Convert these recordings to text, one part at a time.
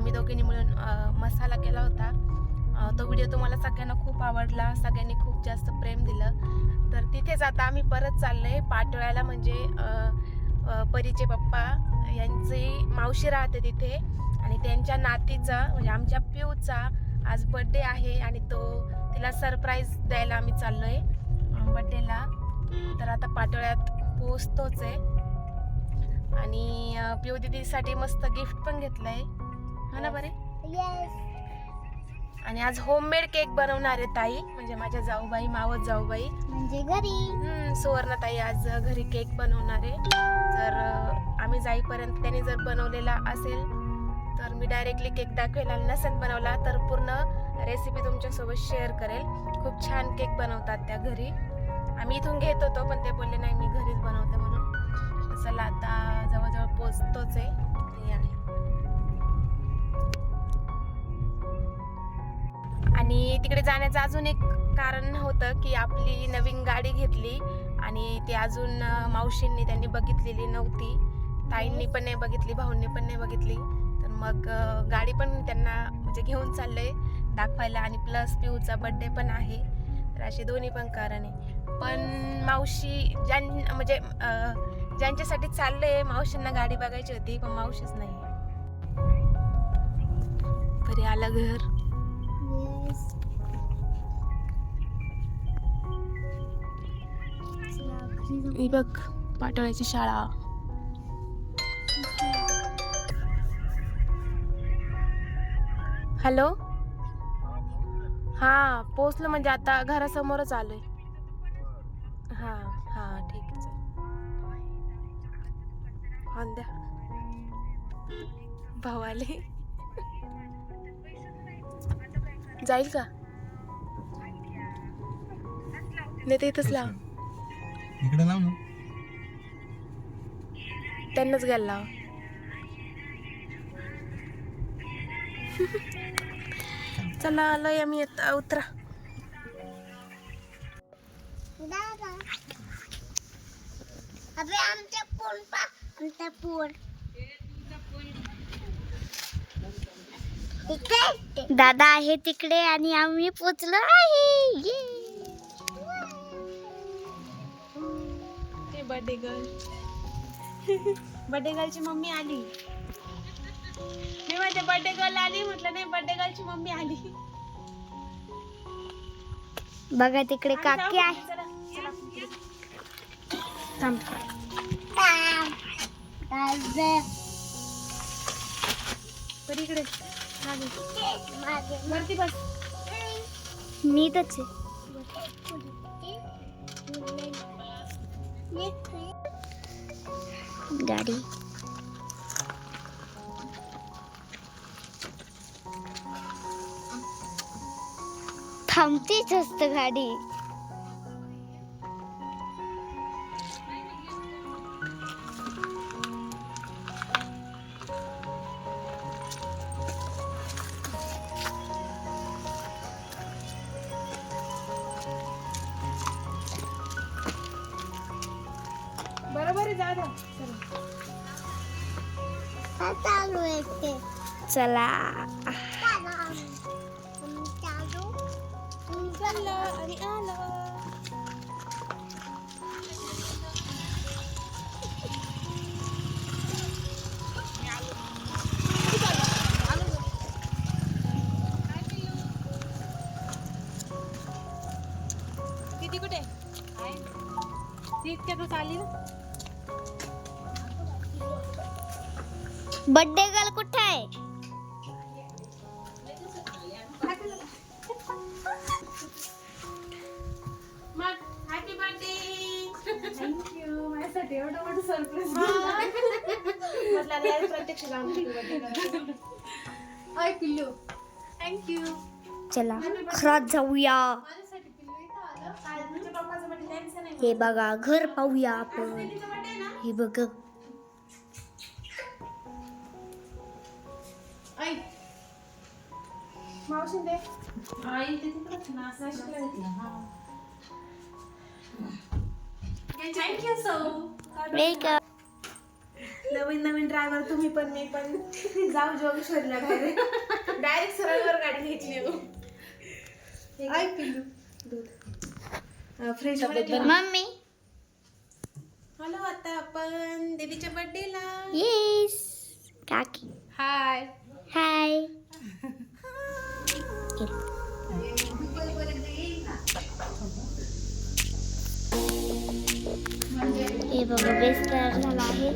आम्ही दोघींनी मिळून मसाला केला होता. तो व्हिडिओ तुम्हाला सगळ्यांना खूप आवडला सगळ्यांनी खूप जास्त प्रेम दिलं. तर तिथेच आता आम्ही परत चाललोय पाटोळ्याला म्हणजे परीचे पप्पा यांची मावशी राहते तिथे आणि त्यांच्या नातीचा म्हणजे आमच्या पिऊचा आज बड्डे आहे आणि तो तिला सरप्राईज द्यायला आम्ही चाललोय बड्डेला तर आता पाटोळ्यात पोचतोच आहे. आणि पिऊ दीदीसाठी मस्त गिफ्ट पण घेतलंय. हा ना बरे? आणि आज होममेड केक बनवणार आहे ताई. म्हणजे माझ्या जाऊबाई मावत जाऊबाई. म्हणजे घरी. हम्म, सुवर्णाताई आज घरी केक बनवणार आहे. तर आम्ही जाईपर्यंत त्यांनी जर बनवलेला असेल तर मी डायरेक्टली केक दाखवेल आणि नसेल बनवला तर पूर्ण रेसिपी तुमच्यासोबत शेअर करेल. खूप छान केक बनवतात त्या घरी. आम्ही इथून घेत होतो पण ते बोलले नाही मी घरीच बनवते म्हणून. चला आता जवळजवळ पोचतोच आहे. आणि तिकडे जाण्याचं अजून एक कारण होतं की आपली नवीन गाडी घेतली आणि ती अजून मावशींनी त्यांनी बघितलेली नव्हती. ताईंनी पण नाही बघितली भाऊंनी पण नाही बघितली. तर मग गाडी पण त्यांना म्हणजे घेऊन चाललंय दाखवायला आणि प्लस पिऊचा बड्डे पण आहे. तर असे दोन्ही पण कारण आहे. पण मावशी ज्यां म्हणजे ज्यांच्यासाठी चाललंय मावशींना गाडी बघायची होती पण मावशीच नाही घरी आलं घर. ही बघ पाटोळ्याची शाळा. हॅलो? हा पोचलो म्हणजे आता घरासमोरच आलोय. हा हा ठीक आहे चल. हा द्या. भाऊ आले जाईल का? नाही ते इथंच लाव. इकडे लाव ना. त्यांनाच घ्यायला लाव. चला आलोय आम्ही आता उतरा. दादा. अबे आमच्या फोन पा आमचा फोन दादा आहे तिकडे आणि आम्ही पोचलो आहे. ये. बर्थडे गर्ल बर्थडे गर्लची मम्मी आली. मी म्हणते बर्थडे गर्ल आली. म्हटलं नाही बर्थडे गर्लची मम्मी आली. बघा तिकडे काकी आहे. इकडे. वरती बस. नीटच गाडी थांबतीच असत गाडी चाललं आणि आलं. किती कुठे? ती ना बर्थडे गर्ल कुठे? सरप्राईज म्हटलं आता प्रत्यक्ष पिल्लू थँक्यू चला घरात जाऊया. माझ्यासाठी पिल्लू इथं आलं तुझ्या पप्पाचं हे बघा घर पाहूया आपण. तिचं बर्थडे ना हे बघ. मावशी दे आई ते नाशिकला थँक्यू सो नवीन नवीन ड्रायव्हर तुम्ही पण मी पण. जाऊ जोगेश्वरीला डायरेक्ट डायरेक्ट सरळवर गाडी घ्यायची हो. ऐक पिल्लू, दूध. फ्रीजमध्ये ठेव. मम्मी. हॅलो आता आपण दीदीच्या बर्थडेला येस काकी. हाय हाय हे बघा बेस तयार झाला आहे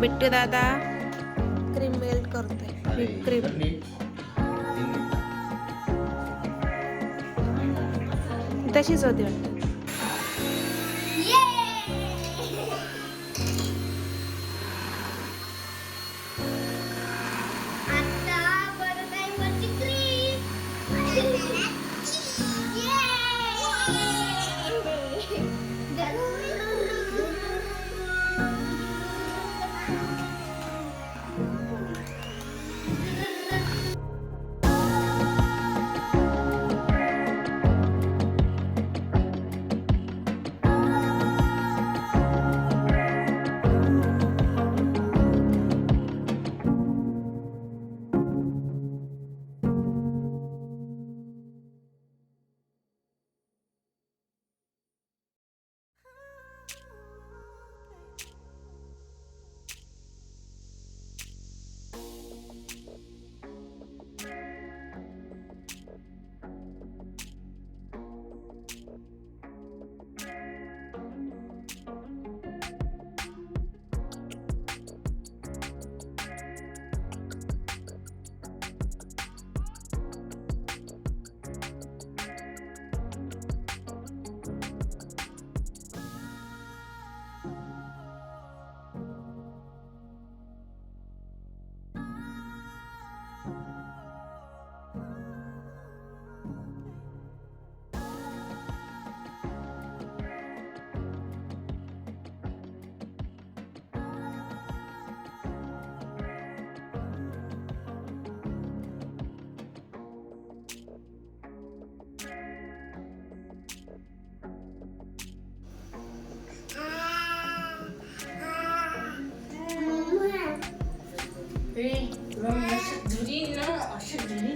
बिट्टू दादा. क्रीम मेल्ट करतोय क्रीम तशीच होती वाटतं.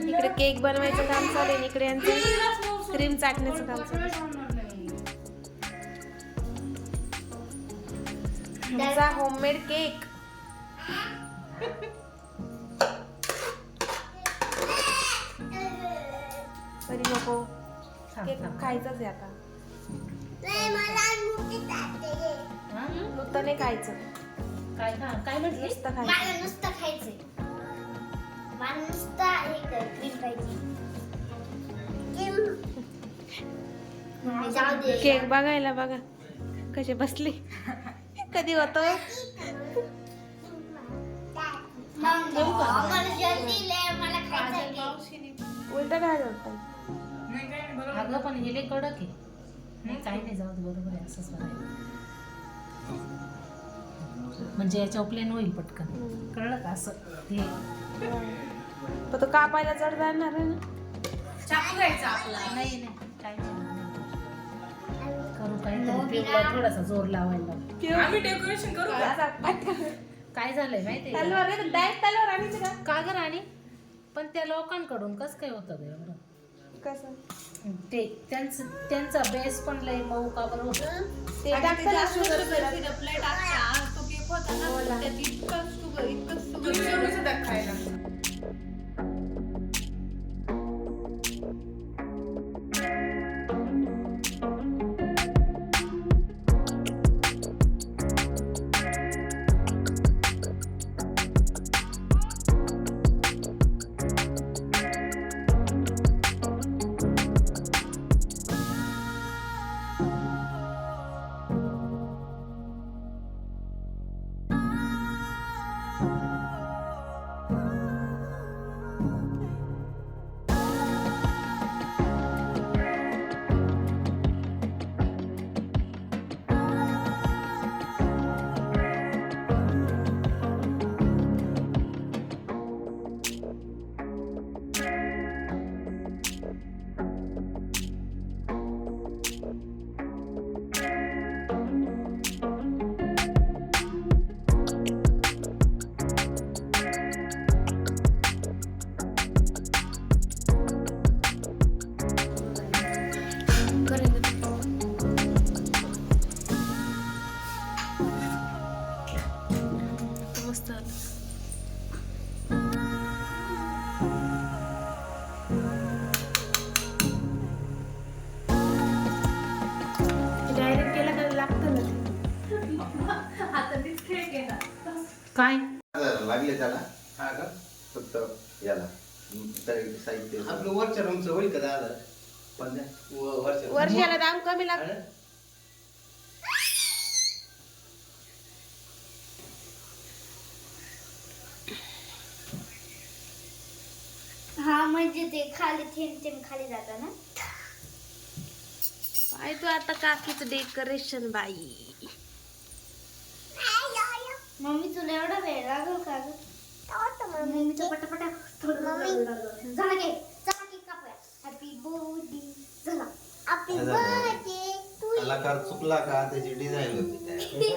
इकडे केक बनवायचं काम चालू आहे आणि इकडे यांचं क्रीम चाटण्याचं काम चालू आहे. होममेड केक तरी नको. केक खायचाच आहे आता. नुसतं नाही खायचं. काय खा काय म्हटली? नुसतं खायचं. मला नुसतं खायचंय. मला नुसतं कर क्रीम पाहिजे. क्रीम जाऊ दे. केक बघायला बघा. कसे बसले? कधी होतोय? मला जल्दी ले मला खायचंय उलट काय होतं अगं पण हे लय कडक आहे. नाही काही नाही जाऊ दे बरोबर आहे असंच बनायचं म्हणजे याच्या प्लेन होईल पटकन. कळलं का असं? हे. पण तो कापायला जड जाणार आहे ना? नाही नाही. काही नाही. करू काहीतरी. पिवळा थोडासा जोर लावायला आम्ही डेकोरेशन करू काय झालंय माहितीये का? तलवार डायरेक्ट तलवार आणायची का? का गं राणी? पण त्या लोकांकडून कसं काय होतं गं एवढं? कसं? ते त्यांचं त्यांचा बेस पण लय मऊ का बरं होतं. ते टाकतं ना sugar तुम्ही एवढं सुद्धा खायला म्हणजे ते खाली थेंब थेंब खाली जातं ना? पाय तू आता काकीचं डेकोरेशन बाई. मम्मी तुला एवढा वेळ लागल का ग? मम्मीचं पटापटा झालं घे चला केक कापूया. हॅपी बर्थडे झाला. हॅपी. बर्थडे कलाकार चुकला का? त्याची डिझाईन होती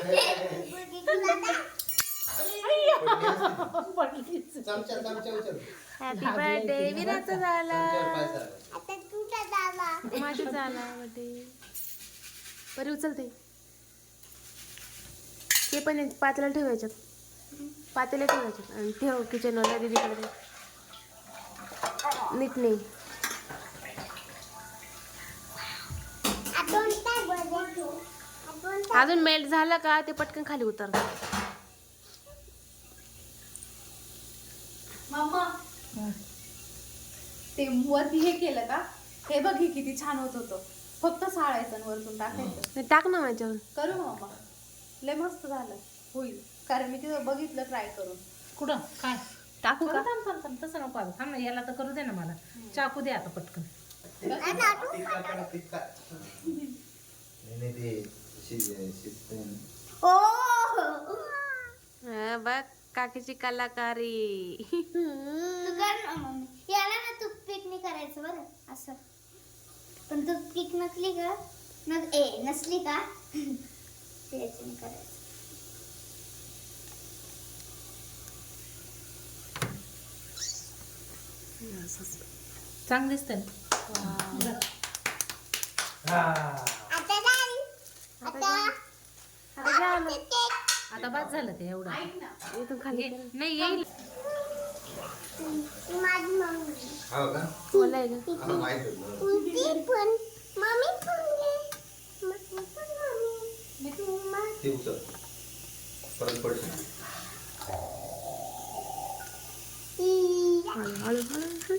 चमचा चमचा हॅपी बर्थडे विराचा झाला. आता तुझा झाला. माझा झाला बर्थडे बरे उचलते. ते पण पातेला ठेवायच्यात. पातेला ठेवायच्यात. आणि ठेव किचनवाला दीदीकडे. दे. नीट नाही. अजून मेल्ट झालं का? ते पटकन खाली उतर मामा ते वरती हे केलं का? हे बघ हे किती छान होत होतं. फक्त साळायचं आणि वरतून टाकायचं. टाक ना माझ्यावर. करू मामा लय मस्त झालं. होईल. कारण मी तिथं बघितलं ट्राय करून. कुठं? काय? टाकू का? थांब थांब थांब. तसं नको आता थांब ना याला तर करू दे ना मला. चाकू दे आता पटकन. टिक्का काढा, टिक्का. नाही, नाही, ते शिज- शिजतंय ना. ओ हा, बघ काकीची कलाकारी. तू कर ना मम्मी. याला ना तू पिकनिक करायचं बरं असं. पण तू पिक नसली का? न ए नसली का? त्याच्याने करायचं. चांग हा. आता बाद झालं ते एवढं. इथून खाली ये- नाही येईल. माझी मम्मी हो का? बोला आहे का मला माहीत होतं. तुझी पण मम्मी पण घे. मम्मी पण मम्मी. तू मा- ते उचल. परत पडशील ई. हळू हळू हळू हळू.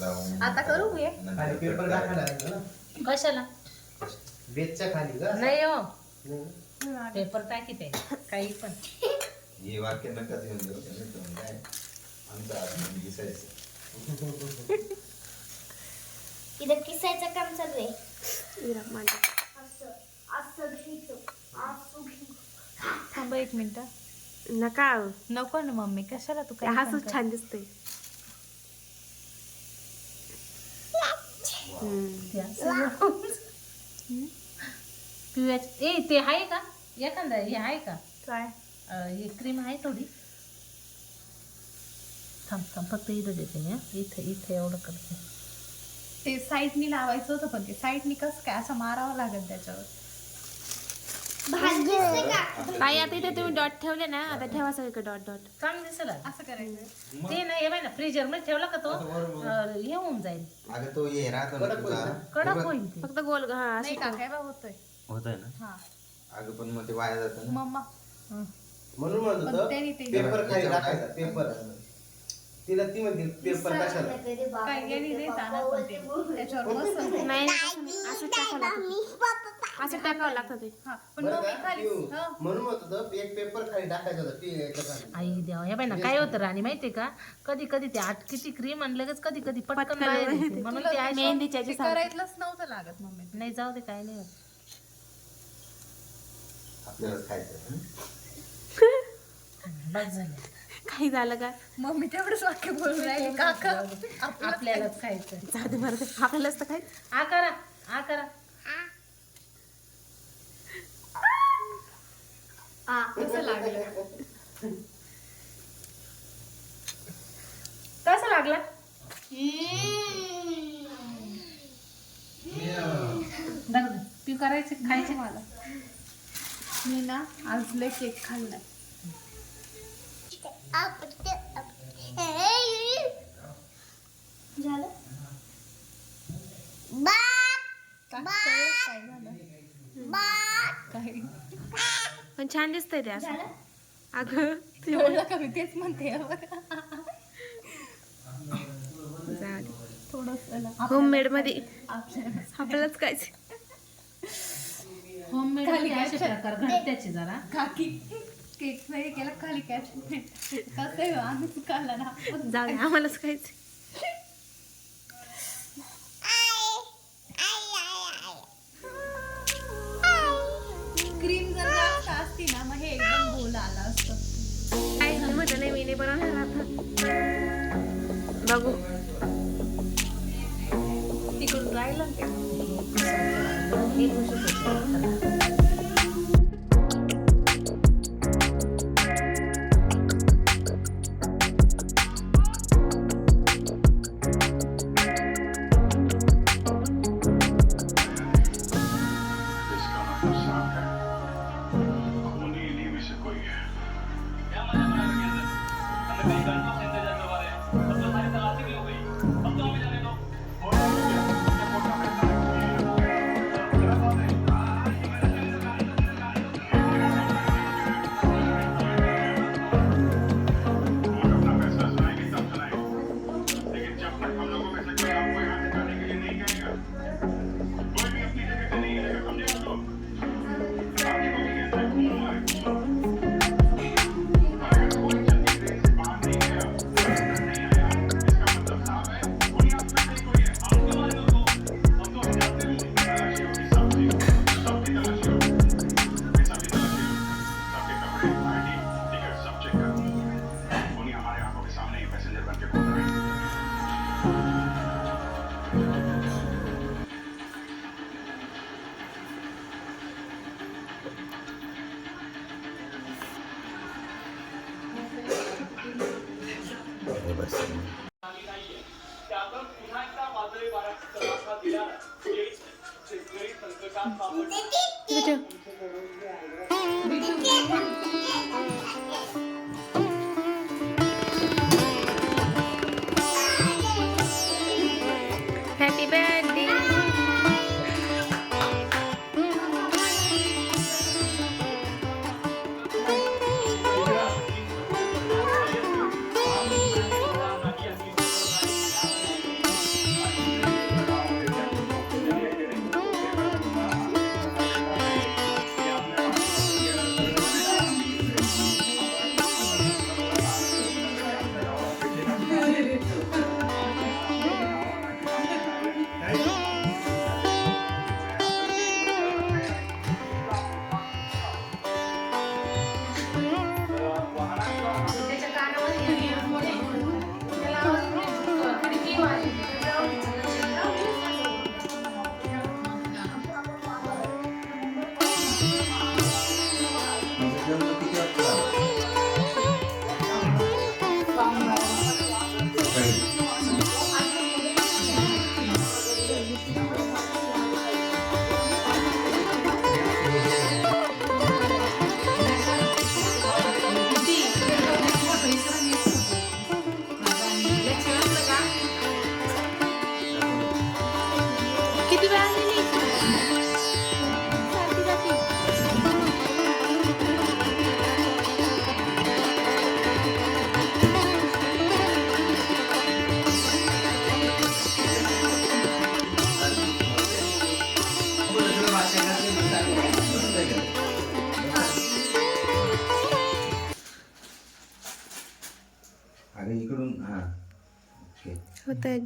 लावून आता करू हे? खाली पेपर टाकायला लागेल ना. कशाला? बेचच्या खाली का नाही हो. पेपर टाकीत आहे काही पण. हे वाक्य नकाच येऊन इथं किसायचं काम चालू थांब एक मिनिट. नका. नको ना मम्मी कशाला तू काय पण छान दिसते हम्म. पिवळ्याच ए ते आहे का? एखादा हे आहे का? काय? अं, हे क्रीम आहे थोडी. थांब थांब फक्त इथं देते मी हं. इथं इथं एवढं करते. ते साईडनी लावायचं होतं पण ते साईडनी कसं काय असं मारावं लागेल त्याच्यावर? भाजी दिसते का? ताई आता इथे तुम्ही डॉट ठेवले ना आता ठेवा सगळीकडे डॉट डॉट चांगलं दिसेल आता. असं करायचं ते नाही हे बाय ना फ्रीजरमध्ये ठेवला का तो. अं, हे होऊन जाईल. अगं तो ये राहतो ना कडक तुझा. होईल. कडक होईल ते. फक्त गोल हा नाही का काय बा होतोय? होतोय ना हा अगं पण मग ते वाया जातं ना मम्मा. म्हणून म्हणत पण होतं त्यांनी ते पेपर खाली टाकायचा पेपर तिला ती म्हणते पेपर कशाला काय गेली नाही जाणार पण ते त्याच्यावर बसून नाही नाही, तसं नाही. असं टाकावं लागतं असं टाकावं लागतं ते हा पण बरं मम्मी का? खाली पिऊ, हा. म्हणून म्हणत होतं एक पेपर खाली टाकायचा होता ती याच्या खाली. आई देवा हे बाय ना काय होतं राणी माहितीये का कधी कधी ते आटकीची क्रीम आणि लगेच कधी कधी पटकन बाहेर येते. म्हणून ते आहे मेहंदीच्या ते याची सांगते. करायलाच नव्हतं लागत मम्मी नाही जाऊ दे काय नाही होत. आपल्यालाच खायचं हं? बस झालं काही झालं का? मम्मी तेवढंच वाक्य बोलून राहिली. काका आपल्यालाच खायचं जाऊ दे. आपल्यालाच तर काय आ करा आ करा हा कसं लागलं? कसं लागला पी करायचे खायचे मला. मी ना आज लय केक खाल्लाय. झालं? काय झालं? काय? पण छान दिसतंय ते असं. झालं? अगं ते कळलं का मी तेच म्हणते. जाऊ दे. थोडस होममेडमध्ये आपल्याला आपल्यालाच काय होममेड खाली असे काय प्रकार घडत्याचे जरा. काकी केक नाही केला खाली कॅच कसं आहे हो, आम्ही चुकाला ना. जाऊ दे आम्हालाच खायचं क्रीम जर जास्त असती ना मग हे एकदम गोल आलं असतं. काय नाही म्हटलं नाही मी नाही बनवणार आता. बघू. तिकडून राहिलं ना ते हे खुश होतं. हे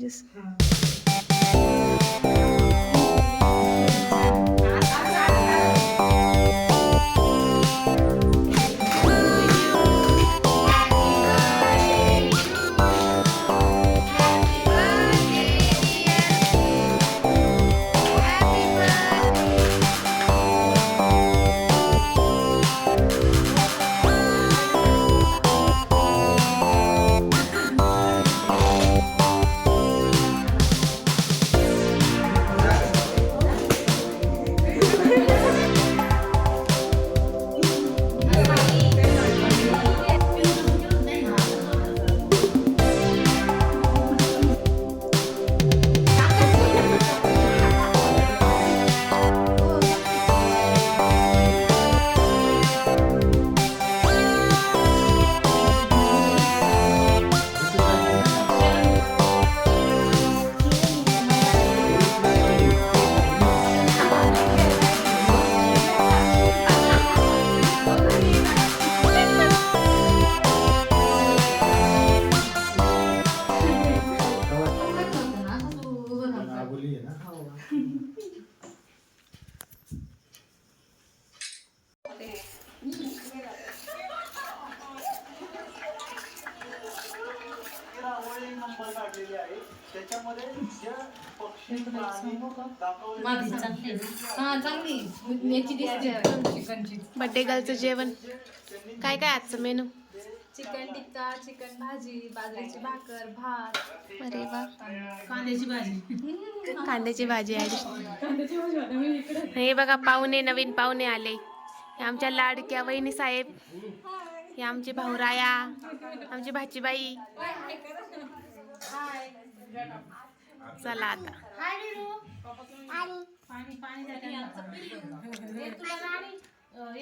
लागतं हा चांगली याची दिसते चिकनची. बड्डे गर्लचं जेवण. काय काय आजचं मेनू चिकन टिक्का चिकन भाजी बाजरीची भाकर भात. अरे वा. कांद्याची भाजी. कांद्याची भाजी आहे. हे बघा पाहुणे नवीन पाहुणे आले. हे आमच्या लाडक्या वहिनी साहेब. हे आमची भाऊराया आमची भाचीबाई. चला आता. पाणी पाणी द्या त्यांना. हे तुला राणी, अं,